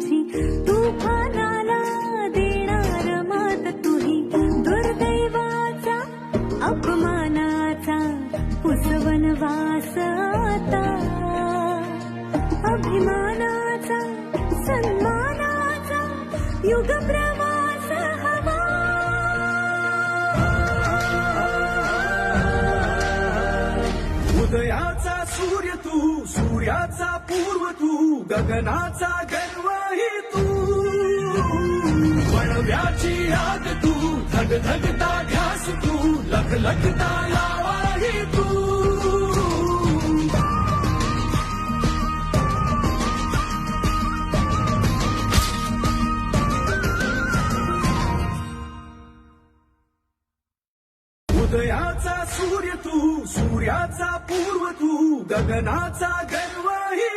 तुझी. तुफानाला देणार मात तुही दुर्दैवाचा अपमानाचा पुसवनवास आता अभिमानाचा सन्मानाचा युग प्रवास हवा. उदयाचा सूर्य तू सूर्याचा पूर्व तू गगनाचा गर्व वणव्याची आग तू धग धगता घ्यास तू लख लखता लावाही तू. उदयाचा सूर्य तू सूर्याचा पूर्व तू गगनाचा गर्वही